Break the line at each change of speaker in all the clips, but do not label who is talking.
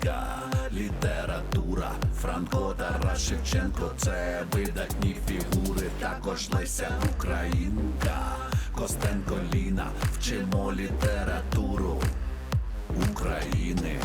Українська література, Франко Тарас Шевченко, це видатні фігури, також Леся Українка, Костенко Ліна, вчимо літературу України.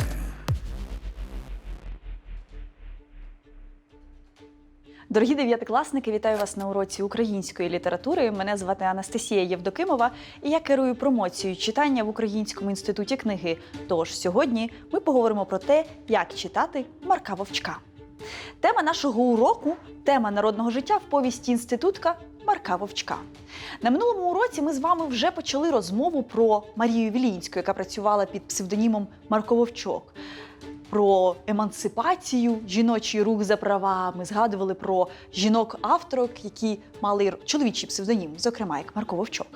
Дорогі дев'ятикласники, вітаю вас на уроці української літератури. Мене звати Анастасія Євдокимова, і я керую промоцією читання в Українському інституті книги. Тож сьогодні ми поговоримо про те, як читати Марка Вовчка. Тема нашого уроку тема народного життя в повісті інститутка Марка Вовчка. На минулому уроці ми з вами вже почали розмову про Марію Вілінську, яка працювала під псевдонімом Марко Вовчок. Про емансипацію, жіночий рух за права. Ми згадували про жінок-авторок, які мали чоловічий псевдонім, зокрема як Марко Вовчок.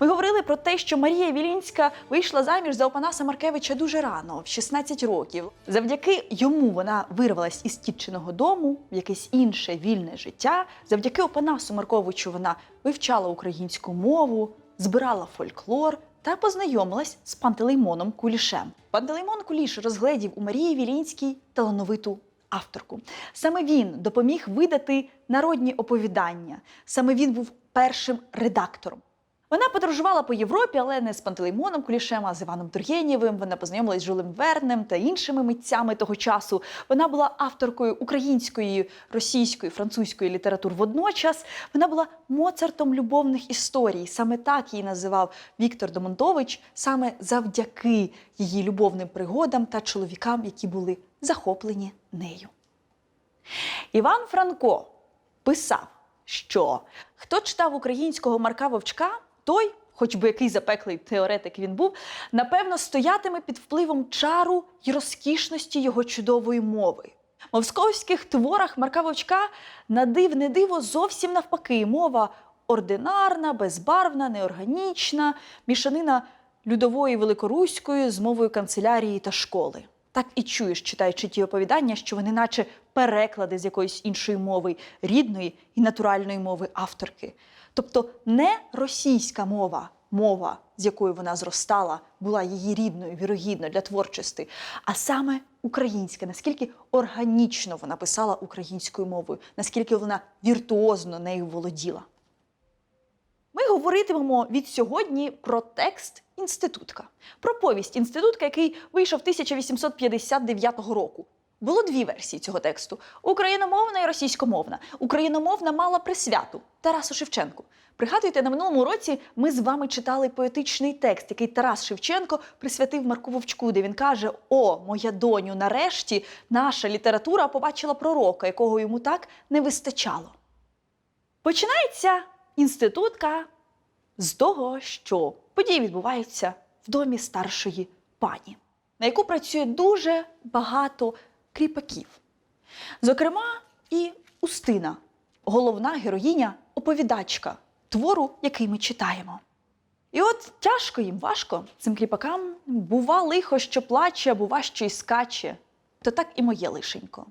Ми говорили про те, що Марія Вілінська вийшла заміж за Опанаса Маркевича дуже рано, в 16 років. Завдяки йому вона вирвалась із тітчиного дому в якесь інше вільне життя. Завдяки Опанасу Марковичу вона вивчала українську мову, збирала фольклор та познайомилась з Пантелеймоном Кулішем. Пантелеймон Куліш розгледів у Марії Вілінській талановиту авторку. Саме він допоміг видати народні оповідання. Саме він був першим редактором. Вона подорожувала по Європі, але не з Пантелеймоном Кулішем, а з Іваном Тургенєвим. Вона познайомилась з Жулем Вернем та іншими митцями того часу. Вона була авторкою української, російської, французької літератур водночас. Вона була Моцартом любовних історій. Саме так її називав Віктор Домонтович, саме завдяки її любовним пригодам та чоловікам, які були захоплені нею. Іван Франко писав, що хто читав українського Марка Вовчка, той, хоч би який запеклий теоретик він був, напевно, стоятиме під впливом чару й розкішності його чудової мови. В московських творах Марка Вовчка на дивне диво зовсім навпаки. Мова ординарна, безбарвна, неорганічна, мішанина людової великоруської з мовою канцелярії та школи. Так і чуєш, читаючи ті оповідання, що вони наче переклади з якоїсь іншої мови, рідної і натуральної мови авторки. Тобто не російська мова, мова, з якою вона зростала, була її рідною, вірогідно для творчості, а саме українська, наскільки органічно вона писала українською мовою, наскільки вона віртуозно нею володіла. Ми говоритимемо від сьогодні про текст інститутка, про повість інститутка, який вийшов 1859 року. Було дві версії цього тексту: україномовна і російськомовна. Україномовна мала присвяту Тарасу Шевченку. Пригадуєте, на минулому році ми з вами читали поетичний текст, який Тарас Шевченко присвятив Марку Вовчку, де він каже: О, моя доню, нарешті наша література побачила пророка, якого йому так не вистачало. Починається інститутка з того, що події відбуваються в домі старшої пані, на яку працює дуже багато кріпаків. Зокрема, і Устина, головна героїня, оповідачка твору, який ми читаємо. І от тяжко їм, важко цим кріпакам бува лихо, що плаче, а бува, що й скаче. То так і моє лишенько.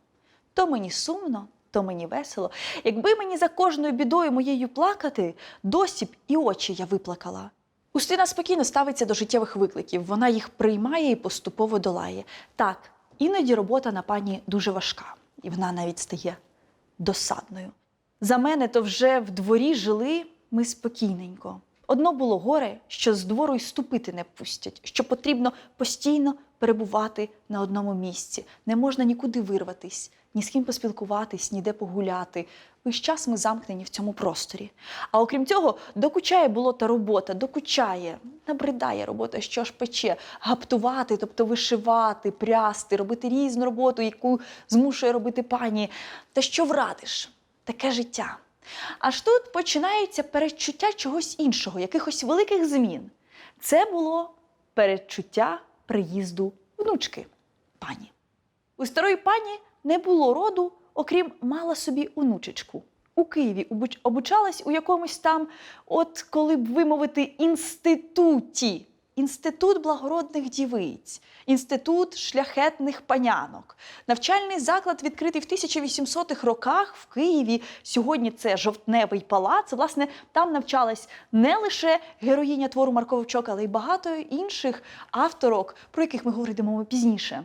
То мені сумно, то мені весело. Якби мені за кожною бідою моєю плакати, досі б і очі я виплакала. Устина спокійно ставиться до життєвих викликів, вона їх приймає і поступово долає. Так, іноді робота на пані дуже важка, і вона навіть стає досадною. За мене то вже в дворі жили ми спокійненько. Одно було горе, що з двору й ступити не пустять, що потрібно постійно перебувати на одному місці. Не можна нікуди вирватись, ні з ким поспілкуватись, ніде погуляти. Весь час ми замкнені в цьому просторі. А окрім цього, докучає було та робота, докучає, набридає робота, що ж пече, гаптувати, тобто вишивати, прясти, робити різну роботу, яку змушує робити пані. Та що врадиш? Таке життя. Аж тут починається передчуття чогось іншого, якихось великих змін. Це було передчуття приїзду внучки пані. У старої пані не було роду, окрім мала собі онучечку. У Києві обучалась у якомусь там, от коли б вимовити, інституті. Інститут благородних дівиць, інститут шляхетних панянок. Навчальний заклад відкритий в 1800-х роках в Києві. Сьогодні це жовтневий палац. Власне, там навчалась не лише героїня твору Марко Вовчок, але й багато інших авторок, про яких ми говоритимемо пізніше.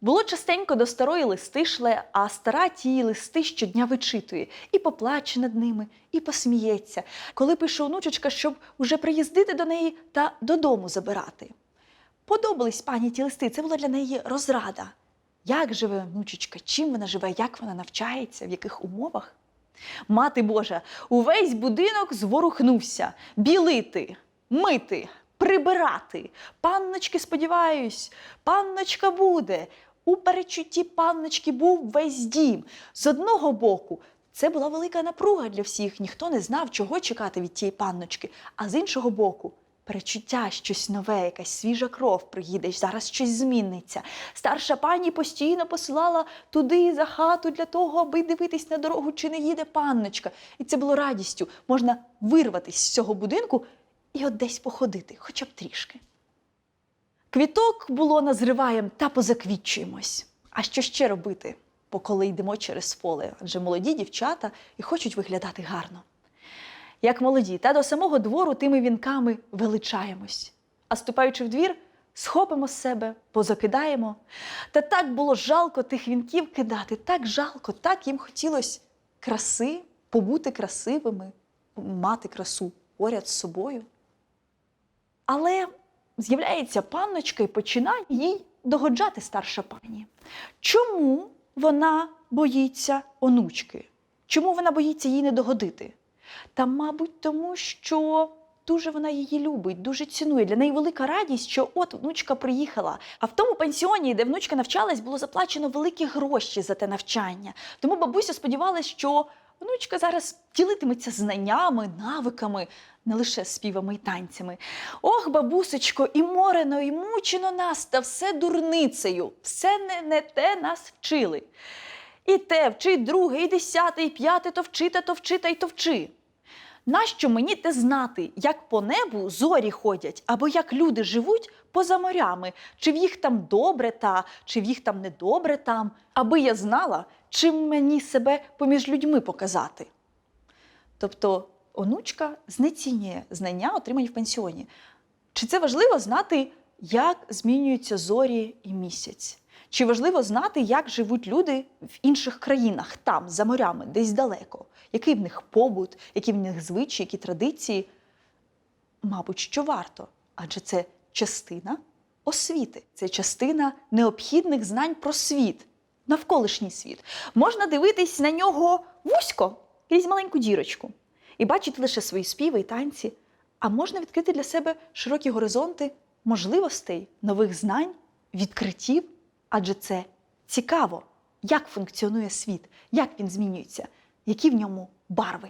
Було частенько до старої листи шле, а стара ті листи щодня вичитує і поплаче над ними, і посміється, коли пише онучечка, щоб уже приїздити до неї та додому забирати. Подобались пані ті листи, це була для неї розрада. Як живе внучечка, чим вона живе, як вона навчається, в яких умовах? Мати Божа, увесь будинок зворухнувся білити, мити, прибирати. Панночки, сподіваюсь, панночка буде. У перечутті панночки був весь дім. З одного боку, це була велика напруга для всіх, ніхто не знав, чого чекати від тієї панночки. А з іншого боку, перечуття щось нове, якась свіжа кров приїде, зараз щось зміниться. Старша пані постійно посилала туди за хату для того, аби дивитись на дорогу, чи не їде панночка. І це було радістю. Можна вирватись з цього будинку і от десь походити, хоча б трішки. Квіток було назриваєм та позаквітчуємось. А що ще робити, бо коли йдемо через поле? Адже молоді дівчата і хочуть виглядати гарно. Як молоді, та до самого двору тими вінками величаємось. А ступаючи в двір, схопимо з себе, позакидаємо. Та так було жалко тих вінків кидати, так жалко, так їм хотілося краси, побути красивими, мати красу поряд з собою. Але з'являється панночка і починає їй догоджати старша пані. Чому вона боїться онучки? Чому вона боїться їй не догодити? Та, мабуть, тому що дуже вона її любить, дуже цінує. Для неї велика радість, що от внучка приїхала. А в тому пансіоні, де внучка навчалась, було заплачено великі гроші за те навчання. Тому бабуся сподівалася, що внучка зараз ділитиметься знаннями, навиками, не лише співами і танцями. Ох, бабусечко, і морено, і мучено нас, та все дурницею, все не, не те нас вчили. І те вчи, друге, і десяте, і п'яте, то вчи, та то вчи, та й то вчи. Нащо мені те знати, як по небу зорі ходять, або як люди живуть поза морями, чи в їх там добре та, чи в їх там недобре там, аби я знала, чим мені себе поміж людьми показати. Тобто онучка знецінює знання, отримані в пансіоні. Чи це важливо знати, як змінюються зорі і місяць? Чи важливо знати, як живуть люди в інших країнах, там, за морями, десь далеко? Який в них побут, які в них звичаї, які традиції? Мабуть, що варто, адже це частина освіти, це частина необхідних знань про світ, навколишній світ. Можна дивитись на нього вузько, крізь маленьку дірочку, і бачити лише свої співи і танці, а можна відкрити для себе широкі горизонти можливостей, нових знань, відкриттів. Адже це цікаво, як функціонує світ, як він змінюється, які в ньому барви.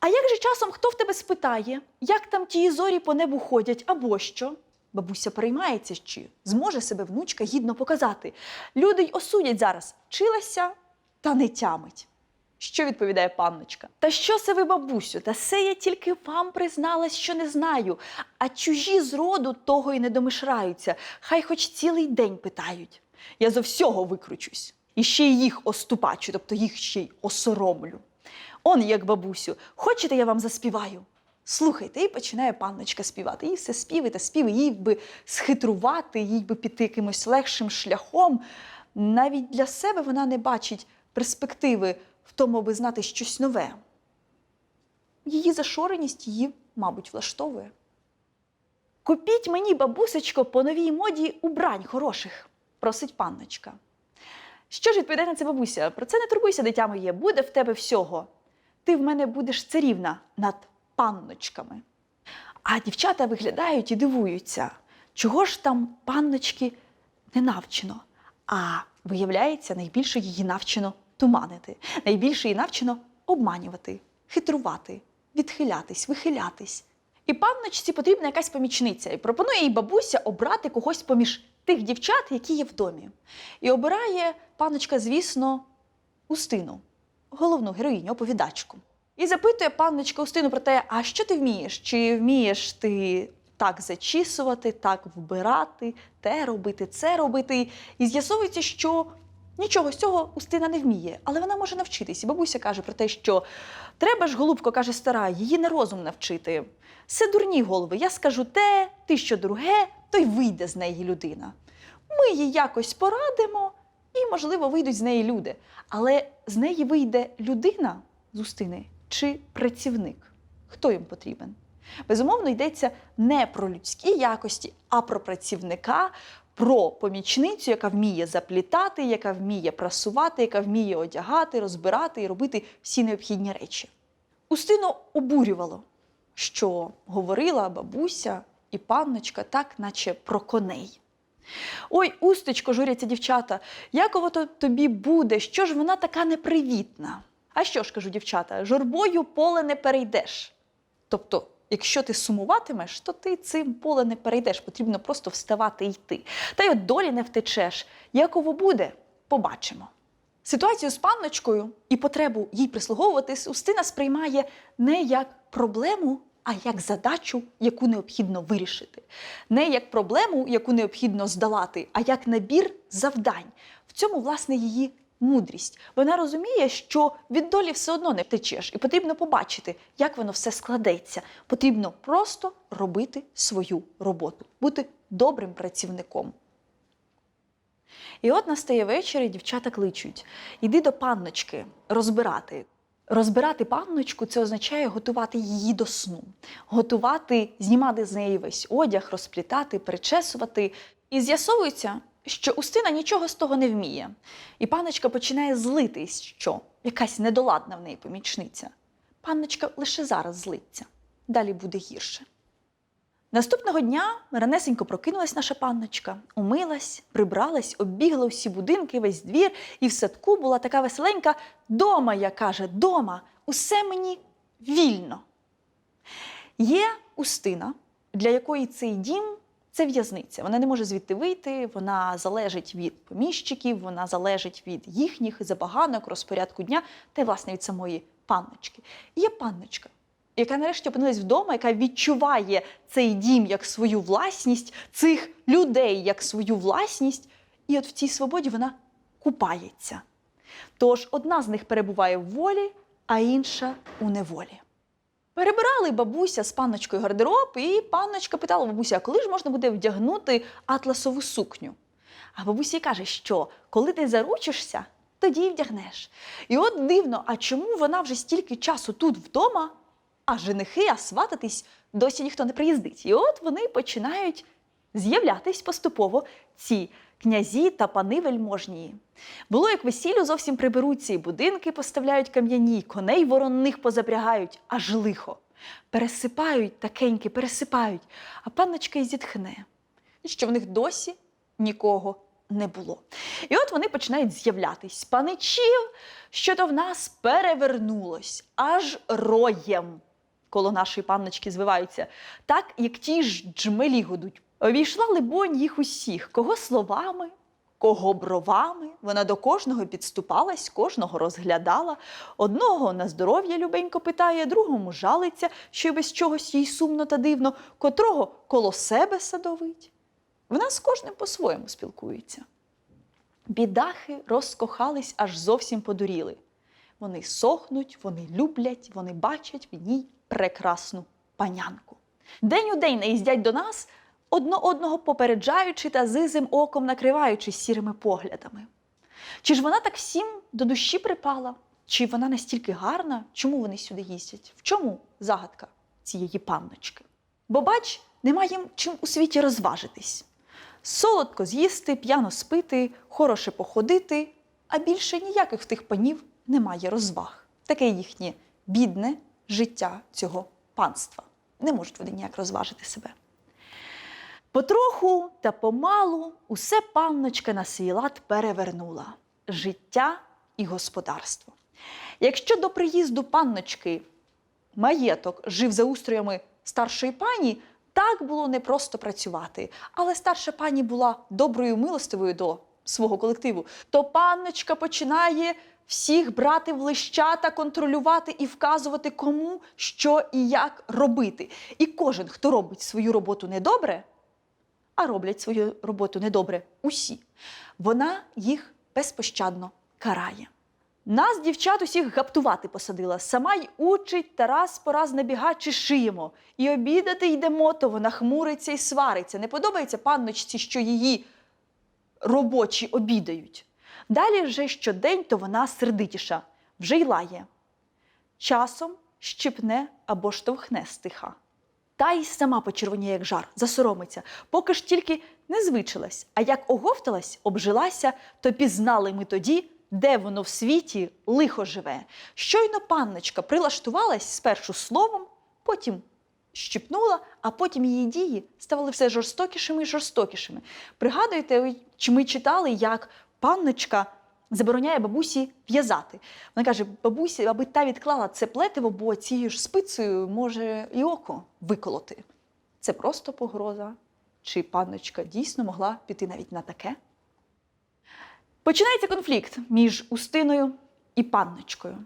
А як же часом хто в тебе спитає, як там ті зорі по небу ходять або що? Бабуся переймається, чи зможе себе внучка гідно показати. Люди й осудять зараз, вчилася та не тямить. Що відповідає панночка? Та що це ви, бабусю? Та це я тільки вам призналась, що не знаю. А чужі з роду того й не домишраються, хай хоч цілий день питають. Я зо всього викручусь. І ще й їх оступачу, тобто їх ще й осоромлю. Он як бабусю, хочете, я вам заспіваю? Слухайте, і починає панночка співати. Їй все співи та співи, їй би схитрувати, їй би піти якимось легшим шляхом. Навіть для себе вона не бачить перспективи в тому, аби знати щось нове. Її зашореність її, мабуть, влаштовує. Купіть мені, бабусечко, по новій моді убрань хороших, просить панночка. Що ж відповідає на це бабуся? Про це не турбуйся, дитя моє, буде в тебе всього. Ти в мене будеш царівна над панночками. А дівчата виглядають і дивуються, чого ж там панночки не навчено. А виявляється, найбільше її навчено туманити, найбільше її навчено обманювати, хитрувати, відхилятись, вихилятись. І панночці потрібна якась помічниця, і пропонує їй бабуся обрати когось поміж тих дівчат, які є в домі. І обирає паночка, звісно, Устину, головну героїню, оповідачку. І запитує панночка Устину про те, а що ти вмієш? Чи вмієш ти так зачісувати, так вбирати, те робити, це робити? І з'ясовується, що нічого з цього Устина не вміє, але вона може навчитись. І бабуся каже про те, що треба ж, голубко, каже стара, її не розум навчити. Все дурні голови. Я скажу те, ти що друге, то й вийде з неї людина. ми їй якось порадимо, і, можливо, вийдуть з неї люди. Але з неї вийде людина з Устини чи працівник? Хто їм потрібен? Безумовно, йдеться не про людські якості, а про працівника, про помічницю, яка вміє заплітати, яка вміє прасувати, яка вміє одягати, розбирати і робити всі необхідні речі. Устину обурювало, що говорила бабуся і панночка так, наче про коней. Ой, устечко, журяться дівчата, яково то тобі буде, що ж вона така непривітна? А що ж, кажу дівчата, журбою поле не перейдеш. Тобто, якщо ти сумуватимеш, то ти цим поле не перейдеш, потрібно просто вставати і йти. Та й от долі не втечеш. Яково буде, побачимо. Ситуацію з панночкою і потребу їй прислуговувати Устина сприймає не як проблему, а як задачу, яку необхідно вирішити. Не як проблему, яку необхідно здолати, а як набір завдань. В цьому, власне, її мудрість. Вона розуміє, що від долі все одно не втечеш, і потрібно побачити, як воно все складеться. Потрібно просто робити свою роботу, бути добрим працівником. І от настає вечір, і дівчата кличуть: іди до панночки розбирати. Розбирати панночку це означає готувати її до сну, готувати, знімати з неї весь одяг, розплітати, причесувати. І з'ясовується, що Устина нічого з того не вміє. І панночка починає злитись, що якась недоладна в неї помічниця. Панночка лише зараз злиться, далі буде гірше. Наступного дня ранесенько прокинулась наша панночка, умилась, прибралась, оббігла усі будинки, весь двір, і в садку була така веселенька дома, я каже, дома, усе мені вільно. Є устина, для якої цей дім це в'язниця. Вона не може звідти вийти, вона залежить від поміщиків, вона залежить від їхніх забаганок, розпорядку дня та власне, від самої панночки. Є панночка, яка нарешті опинилась вдома, яка відчуває цей дім як свою власність, цих людей як свою власність, і от в цій свободі вона купається. Тож одна з них перебуває в волі, а інша у неволі. Перебирали бабуся з панночкою гардероб, і панночка питала бабуся, коли ж можна буде вдягнути атласову сукню? А бабуся каже, що коли ти заручишся, тоді вдягнеш. І от дивно, а чому вона вже стільки часу тут вдома, а женихи, а свататись досі ніхто не приїздить. І от вони починають з'являтись поступово ці князі та пани вельможні. Було як весіллю зовсім приберуться, і будинки поставляють кам'яні, коней воронних позапрягають, аж лихо. Пересипають такеньки, пересипають, а панночка й зітхне, що в них досі нікого не було. І от вони починають з'являтись. Паничів, що то в нас перевернулось аж роєм. Коло нашої панночки звиваються, так як ті ж джмелі гудуть. Обійшла, либонь, їх усіх, кого словами, кого бровами. Вона до кожного підступалась, кожного розглядала. Одного на здоров'я любенько питає, другому жалиться, що без чогось їй сумно та дивно, котрого коло себе садовить. Вона з кожним по-своєму спілкується. Бідахи розкохались, аж зовсім подуріли. Вони сохнуть, вони люблять, вони бачать в ній прекрасну панянку. День у день наїздять до нас, одно одного попереджаючи та зизим оком накриваючи сірими поглядами. Чи ж вона так всім до душі припала? Чи вона настільки гарна? Чому вони сюди їздять? В чому загадка цієї панночки? Бо бач, нема їм чим у світі розважитись. Солодко з'їсти, п'яно спити, хороше походити, а більше ніяких тих панів немає розваг. Таке їхнє бідне життя цього панства. Не можуть вони ніяк розважити себе. Потроху та помалу усе панночка на свій лад перевернула життя і господарство. Якщо до приїзду панночки маєток жив за устроями старшої пані, так було непросто працювати. Але старша пані була доброю милостивою до свого колективу, то панночка починає всіх брати в лищата, контролювати і вказувати, кому що і як робити. І кожен, хто робить свою роботу недобре, а роблять свою роботу недобре усі, вона їх безпощадно карає. Нас, дівчат, усіх гаптувати посадила. Сама й учить та раз по раз набігачи шиємо. І обідати йдемо, то вона хмуриться і свариться. Не подобається панночці, що її робочі обідають. Далі вже щодень то вона сердитіша, вже й лає. Часом щипне або штовхне стиха. Та й сама почервоніє, як жар, засоромиться, поки ж тільки не звичилась, а як оговталась, обжилася, то пізнали ми тоді, де воно в світі лихо живе. Щойно панночка прилаштувалась спершу словом, потім щипнула, а потім її дії ставали все жорстокішими і жорстокішими. Пригадуєте, чи ми читали, як панночка забороняє бабусі в'язати. Вона каже: бабусі, аби та відклала це плетиво, бо цією ж спицею може і око виколоти. Це просто погроза. Чи панночка дійсно могла піти навіть на таке? Починається конфлікт між Устиною і панночкою.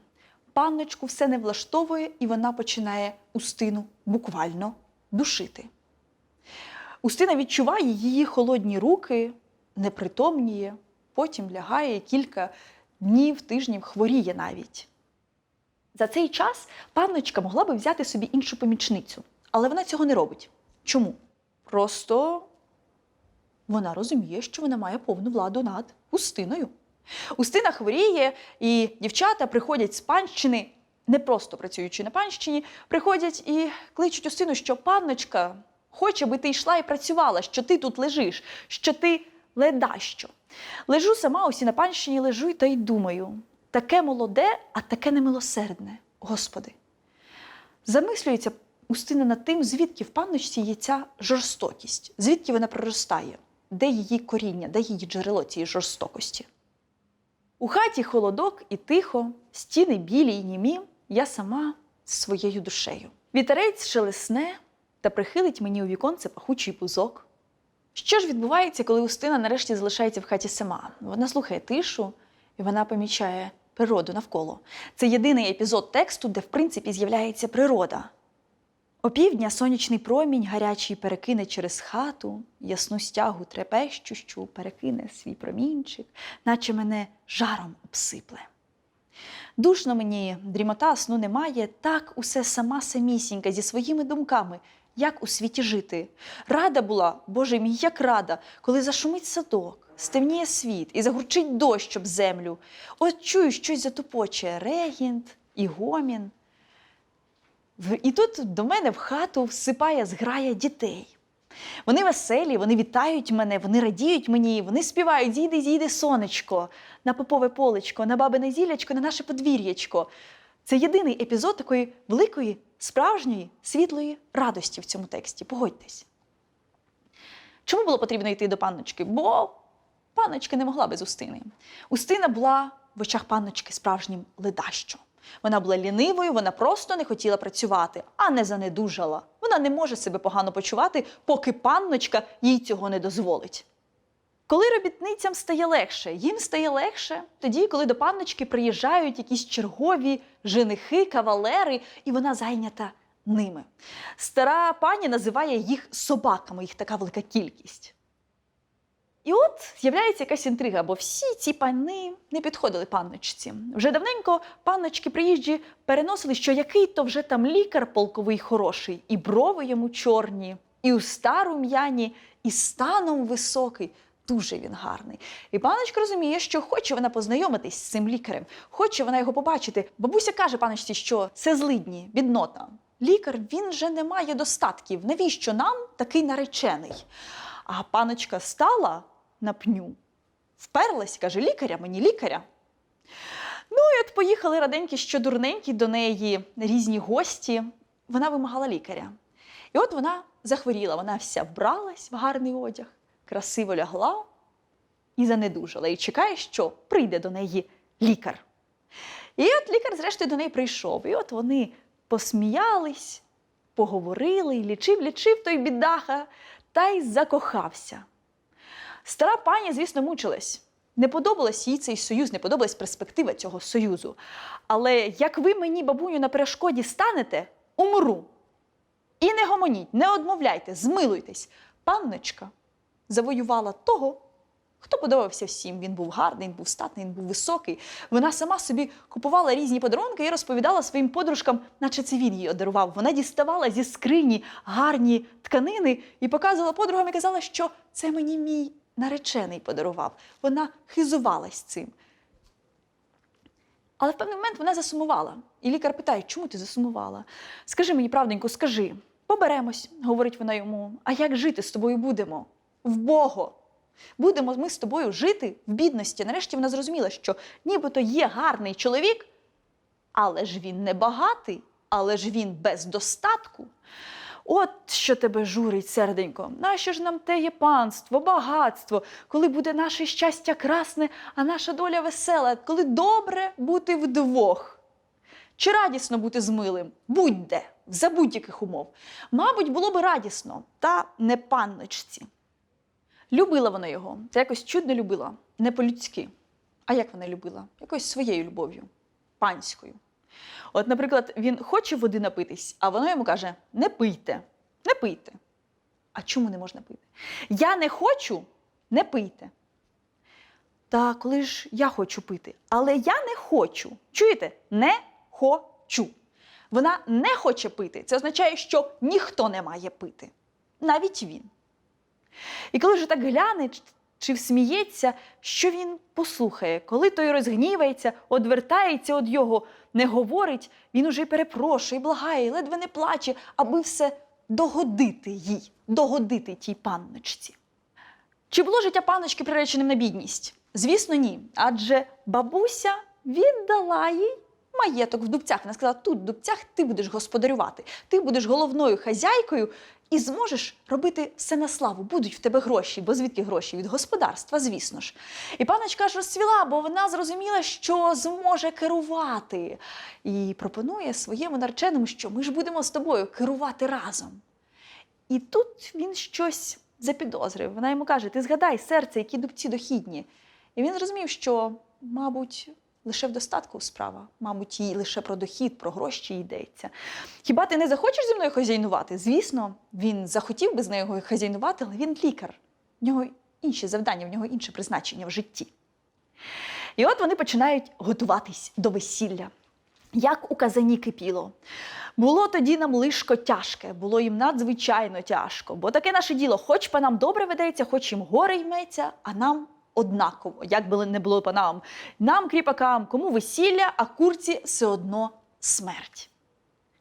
Панночку все не влаштовує, і вона починає Устину буквально душити. Устина відчуває її холодні руки, непритомніє, потім лягає кілька днів, тижнів хворіє навіть. За цей час панночка могла би взяти собі іншу помічницю, але вона цього не робить. Чому? Просто вона розуміє, що вона має повну владу над Устиною. Устина хворіє, і дівчата приходять з панщини, не просто працюючи на панщині, приходять і кличуть Устину, що панночка хоче, би ти йшла і працювала, що ти тут лежиш, що ти ледащо. Лежу сама усі на панщині, лежу та й думаю: таке молоде, а таке немилосердне. Господи. Замислюється Устина над тим, звідки в панночці є ця жорстокість, звідки вона проростає, де її коріння, де її джерело цієї жорстокості. У хаті холодок і тихо, стіни білі й німі, я сама з своєю душею. Вітерець шелесне та прихилить мені у віконце пахучий пузок. Що ж відбувається, коли Устина нарешті залишається в хаті сама? Вона слухає тишу і вона помічає природу навколо. Це єдиний епізод тексту, де в принципі з'являється природа. Опівдня сонячний промінь гарячий перекине через хату, ясну стягу трепещущу, перекине свій промінчик, наче мене жаром обсипле. Душно мені, дрімота сну немає, так усе сама самісінька зі своїми думками, як у світі жити. Рада була, Боже мій, як рада, коли зашумить садок, стемніє світ і загурчить дощ об землю. От чую, щось затупоче регінт і гомін. І тут до мене в хату всипає зграя дітей. Вони веселі, вони вітають мене, вони радіють мені, вони співають зійди, зійди, сонечко, на попове полечко, на бабине зілячко, на наше подвір'ячко. Це єдиний епізод такої великої, справжньої, світлої радості в цьому тексті. Погодьтесь. Чому було потрібно йти до панночки? Бо панночка не могла без Устини. Устина була в очах панночки справжнім ледащо. Вона була лінивою, вона просто не хотіла працювати, а не занедужала. Вона не може себе погано почувати, поки панночка їй цього не дозволить. Коли робітницям стає легше, їм стає легше тоді, коли до панночки приїжджають якісь чергові женихи, кавалери, і вона зайнята ними. Стара пані називає їх собаками, їх така велика кількість. І от з'являється якась інтрига, бо всі ці пани не підходили панночці. Вже давненько панночки приїжджі переносили, що який то вже там лікар полковий хороший, і брови йому чорні, і уста рум'яні, і станом високий. Дуже він гарний. І паночка розуміє, що хоче вона познайомитись з цим лікарем, хоче вона його побачити. Бабуся каже паночці, що це злидні, біднота. Лікар він же не має достатків. Навіщо нам такий наречений? А паночка стала на пню, вперлась, каже: лікаря, мені лікаря. Ну і от поїхали раденькі, що дурненькі до неї різні гості. Вона вимагала лікаря. І от вона захворіла, вона вся вбралась в гарний одяг, красиво лягла і занедужала. І чекає, що прийде до неї лікар. І от лікар, зрештою, до неї прийшов. І от вони посміялись, поговорили, і лічив, лічив той бідаха та й закохався. Стара пані, звісно, мучилась. Не подобалась їй цей союз, не подобалась перспектива цього союзу. Але як ви мені, бабуню, на перешкоді станете, умру. І не гомоніть, не одмовляйте, змилуйтесь. Панночка завоювала того, хто подобався всім. Він був гарний, він був статний, він був високий. Вона сама собі купувала різні подарунки і розповідала своїм подружкам, наче це він їй одарував. Вона діставала зі скрині гарні тканини і показувала подругам і казала, що це мені мій наречений подарував. Вона хизувалась цим. Але в певний момент вона засумувала. І лікар питає, чому ти засумувала? Скажи мені, правденько, скажи, поберемось, говорить вона йому. А як жити з тобою будемо? Вбого. Будемо ми з тобою жити в бідності. Нарешті вона зрозуміла, що нібито є гарний чоловік, але ж він не багатий, але ж він без достатку. От що тебе журить, серденько. Нащо ж нам те є панство, багатство, коли буде наше щастя красне, а наша доля весела, коли добре бути вдвох? Чи радісно бути з милим? Будь-де, за будь-яких умов. Мабуть, було би радісно, та не панночці. Любила вона його, та якось чудно любила, не по-людськи. А як вона любила? Якось своєю любов'ю, панською. От, наприклад, він хоче води напитись, а вона йому каже: не пийте, не пийте. А чому не можна пити? Я не хочу, не пийте. Та коли ж я хочу пити, але я не хочу. Чуєте? Не хочу. Вона не хоче пити. Це означає, що ніхто не має пити, навіть він. І коли вже так гляне чи всміється, що він послухає, коли той розгнівається, одвертається від його, не говорить, він уже й перепрошує, благає, ледве не плаче, аби все догодити їй, догодити тій панночці. Чи було життя панночки приреченим на бідність? Звісно, ні. Адже бабуся віддала їй маєток в дубцях. Вона сказала: тут в дубцях ти будеш господарювати, ти будеш головною хазяйкою і зможеш робити все на славу. Будуть в тебе гроші, бо звідки гроші? Від господарства, звісно ж. І паночка ж розцвіла, бо вона зрозуміла, що зможе керувати. І пропонує своєму нареченому, що ми ж будемо з тобою керувати разом. І тут він щось запідозрив. Вона йому каже: Ти згадай серце, які дубці дохідні. І він зрозумів, що, мабуть, лише в достатку справа, мабуть, їй лише про дохід, про гроші йдеться. Хіба ти не захочеш зі мною хазяйнувати? Звісно, він захотів би з нею хазяйнувати, але він лікар. В нього інші завдання, в нього інше призначення в житті. І от вони починають готуватись до весілля. Як у казані кипіло. Було тоді нам лишко тяжке, було їм надзвичайно тяжко, бо таке наше діло, хоч по нам добре ведеться, хоч їм горе йметься, а нам однаково, як би не було по нам. Нам, кріпакам, кому весілля, а курці все одно смерть.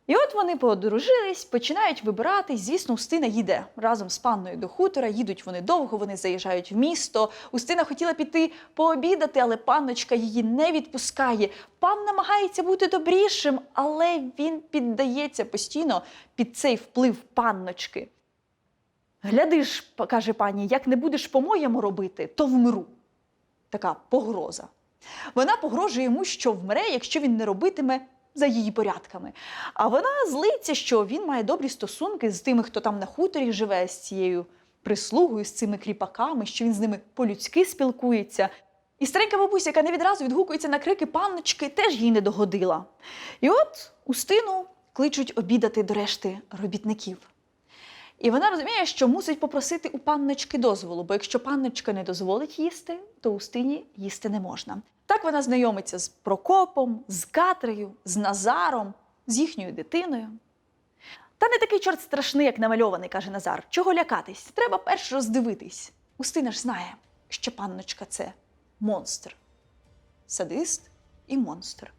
І от вони подружились, починають вибиратись. Звісно, Устина їде разом з панною до хутора. Їдуть вони довго, вони заїжджають в місто. Устина хотіла піти пообідати, але панночка її не відпускає. Пан намагається бути добрішим, але він піддається постійно під цей вплив панночки. Гляди ж, п- каже пані, як не будеш по-моєму робити, то вмру. Така погроза. Вона погрожує йому, що вмре, якщо він не робитиме за її порядками. А вона злиться, що він має добрі стосунки з тими, хто там на хуторі живе, з цією прислугою, з цими кріпаками, що він з ними по-людськи спілкується. І старенька бабуся, яка не відразу відгукується на крики панночки, теж їй не догодила. І от Устину кличуть обідати до решти робітників. І вона розуміє, що мусить попросити у панночки дозволу, бо якщо панночка не дозволить їсти, то Устині їсти не можна. Так вона знайомиться з Прокопом, з Катрею, з Назаром, з їхньою дитиною. Та не такий чорт страшний, як намальований, каже Назар. Чого лякатись? Треба перш роздивитись. Устина ж знає, що панночка це монстр, садист і монстр.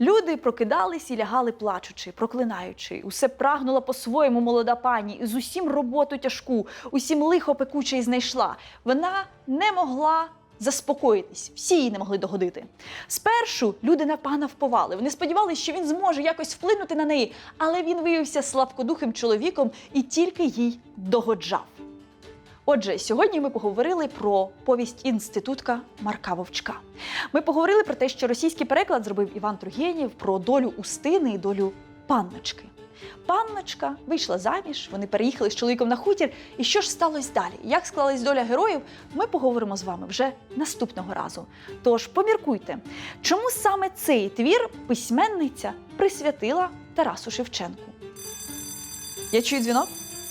Люди прокидались і лягали плачучи, проклинаючи. Усе прагнула по-своєму молода пані, і з усім роботу тяжку, усім лихо пекуче й знайшла. Вона не могла заспокоїтись, всі їй не могли догодити. Спершу люди на пана вповали. Вони сподівалися, що він зможе якось вплинути на неї, але він виявився слабкодухим чоловіком і тільки їй догоджав. Отже, сьогодні ми поговорили про повість інститутка Марка Вовчка. Ми поговорили про те, що російський переклад зробив Іван Тургенєв про долю Устини і долю панночки. Панночка вийшла заміж, вони переїхали з чоловіком на хутір. І що ж сталося далі? Як склалась доля героїв? Ми поговоримо з вами вже наступного разу. Тож поміркуйте, чому саме цей твір письменниця присвятила Тарасу Шевченку? Я чую дзвінок.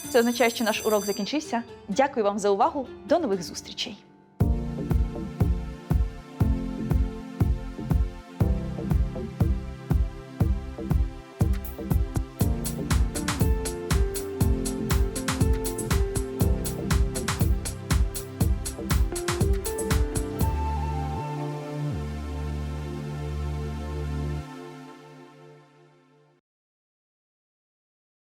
Це означає, що наш урок закінчився. Дякую вам за увагу. До нових зустрічей!